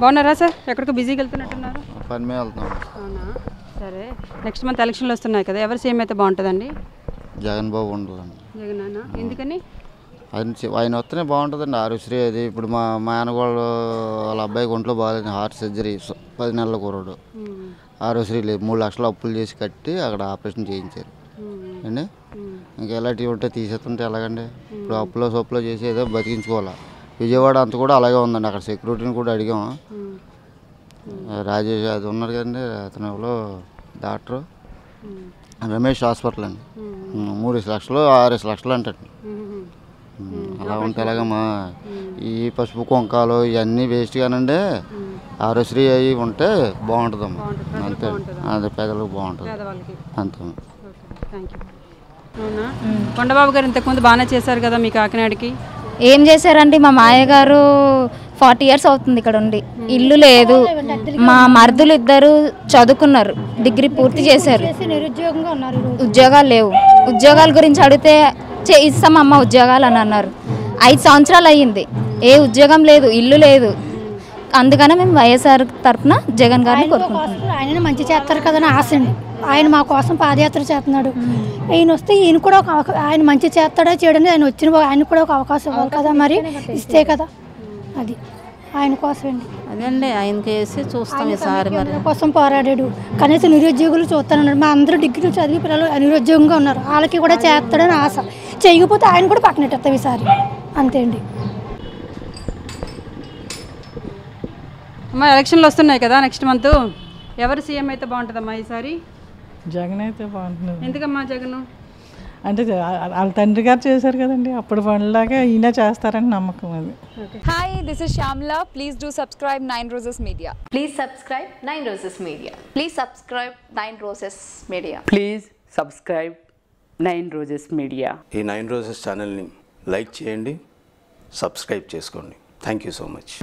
బాగున్నారా సార్? ఎక్కడికో బిజీగా వెళ్తున్నట్టున్నారు. పని మీద వెళ్తున్నాం. అవునా? సరే. నెక్స్ట్ మంత్ ఎలక్షన్లు వస్తున్నాయి కదా ఎవరు సీఎం అయితే బాగుంటుందండి? జగన్ బాబు ఉండాలండి. జగన్ ఎందుకని? ఆయన ఆయన వస్తేనే బాగుంటుందండి. ఆరోగ్యశ్రీ అది. ఇప్పుడు మా మా ఆయనగోళ్ళు వాళ్ళ అబ్బాయికి ఒంట్లో బాగాలేదు. హార్ట్ సర్జరీ పది నెలల కూరడు ఉమ్, ఆరోగ్యశ్రీ లేదు మూడు లక్షలు అప్పులు చేసి కట్టి అక్కడ ఆపరేషన్ చేయించారు. అండి. ఇంకా ఎలాంటివి ఉంటే తీసేస్తుంటే ఎలాగండి? ఇప్పుడు అప్పులో సొప్పులో చేసి ఏదో బతికించుకోవాలా. విజయవాడ అంత కూడా అలాగే ఉందండి. అక్కడ సెక్యూరిటీని కూడా అడిగాము రాజేష్ అది ఉన్నారు కదండి. అతను ఎవరో డాక్టరు. రమేష్ హాస్పిటల్ అండి. మూడేసి లక్షలు ఆరేసి లక్షలు అంటండి. అలా ఉంటే ఎలాగమ్మా ఈ పసుపు కుంకాలు ఇవన్నీ వేస్ట్ కానండి ఆరోగ్యశ్రీ అవి ఉంటే బాగుంటుందమ్మా. బాగుంటుంది. అంతే. అదే పేదలకు బాగుంటుంది. అంతే. అవునా? కొండబాబు గారు ఇంతకుముందు బాగానే చేశారు కదా మీ కాకినాడకి? ఏం చేశారండి? మా మాయగారు ఫార్టీ ఇయర్స్ అవుతుంది ఇక్కడ ఉండి. ఇల్లు లేదు. మా మరుదులు ఇద్దరు చదువుకున్నారు. డిగ్రీ పూర్తి చేశారు. నిరుద్యోగంగా ఉన్నారు ఈరోజు. ఉద్యోగాలు లేవు. ఉద్యోగాల గురించి అడిగితే "చే- ఇస్తామమ్మ ఉద్యోగాలు అని అన్నారు. ఐదు సంవత్సరాలు అయ్యింది. ఏ ఉద్యోగం లేదు ఇల్లు లేదు. అందుకనే మేము వైఎస్ఆర్ తరఫున జగన్ గారిని కోరుకుంటున్నాం. కోసం ఆయననే మంచి చేస్తారు కదని ఆశ అండి. ఆయన మా కోసం పాదయాత్ర చేస్తున్నాడు. ఈయన వస్తే ఈయన కూడా ఒక ఆయన మంచి చేస్తాడో చేయడని ఆయన వచ్చిన ఆయన కూడా ఒక అవకాశం ఇవ్వాలి కదా మరి. ఇస్తే కదా. అది. ఆయన కోసం అండి అదండి ఆయనకి వేసి చూస్తాం ఈసారి మరి. కోసం పోరాడాడు. కనీసం నిరుద్యోగులు చూస్తానన్నాడు. మా అందరూ డిగ్రీ చదివి పిల్లలు నిరుద్యోగంగా ఉన్నారు. వాళ్ళకి కూడా చేస్తాడని ఆశ. చేయకపోతే ఆయన కూడా పక్కన పెట్టేస్తాం ఈసారి. అంతే అండి. అమ్మా ఎలక్షన్లు వస్తున్నాయి కదా నెక్స్ట్ మంత్. ఎవరు సీఎం అయితే బాగుంటుందమ్మా ఈసారి? జగన్ అయితే బాగుంటుంది. ఎందుకమ్మా జగన్? అంటే వాళ్ళ తండ్రి గారు చేశారు కదండి అప్పుడు పనిలాగా ఈయన చేస్తారని నమ్మకం అది. Hi, this is Shamla. Please do subscribe Nine Roses Media. Please subscribe Nine Roses Media. Please subscribe Nine Roses Media. Please subscribe nine roses media ఈ నైన్ రోజెస్ ఛానల్ని లైక్ చేయండి సబ్స్క్రైబ్ చేసుకోండి. Thank you so much